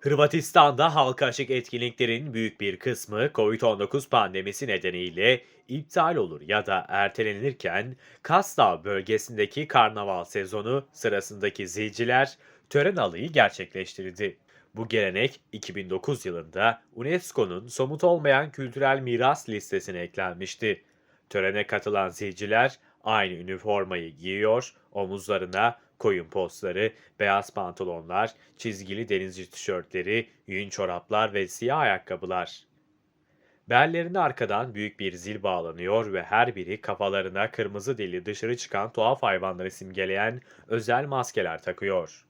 Hırvatistan'da halka açık etkinliklerin büyük bir kısmı COVID-19 pandemisi nedeniyle iptal olur ya da ertelenirken Kastav bölgesindeki karnaval sezonu sırasındaki zilciler tören alayı gerçekleştirdi. Bu gelenek 2009 yılında UNESCO'nun somut olmayan kültürel miras listesine eklenmişti. Törene katılan zilciler aynı üniformayı giyiyor, omuzlarına koyun postları, beyaz pantolonlar, çizgili denizci tişörtleri, yün çoraplar ve siyah ayakkabılar. Bellerine arkadan büyük bir zil bağlanıyor ve her biri kafalarına kırmızı dili dışarı çıkan tuhaf hayvanları simgeleyen özel maskeler takıyor.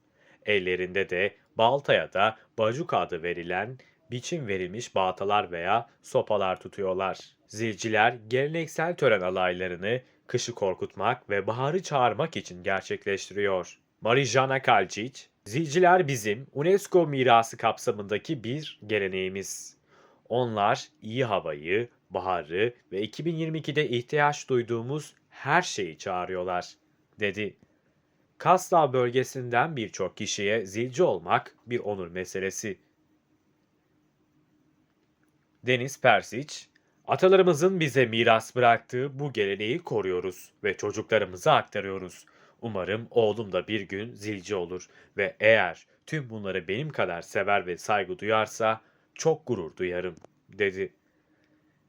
Ellerinde de baltaya da bacuka adı verilen biçim verilmiş baltalar veya sopalar tutuyorlar. Zilciler geleneksel tören alaylarını kışı korkutmak ve baharı çağırmak için gerçekleştiriyor. Marijana Kalcic, Zilciler bizim UNESCO mirası kapsamındaki bir geleneğimiz. Onlar iyi havayı, baharı ve 2022'de ihtiyaç duyduğumuz her şeyi çağırıyorlar, dedi. Kaslav bölgesinden birçok kişiye zilci olmak bir onur meselesi. Deniz Persiç, atalarımızın bize miras bıraktığı bu geleneği koruyoruz ve çocuklarımıza aktarıyoruz. Umarım oğlum da bir gün zilci olur ve eğer tüm bunları benim kadar sever ve saygı duyarsa çok gurur duyarım, dedi.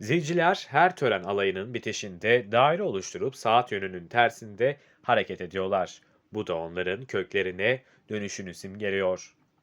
Zilciler her tören alayının bitişinde daire oluşturup saat yönünün tersinde hareket ediyorlar. Bu da onların köklerine dönüşünü simgeliyor.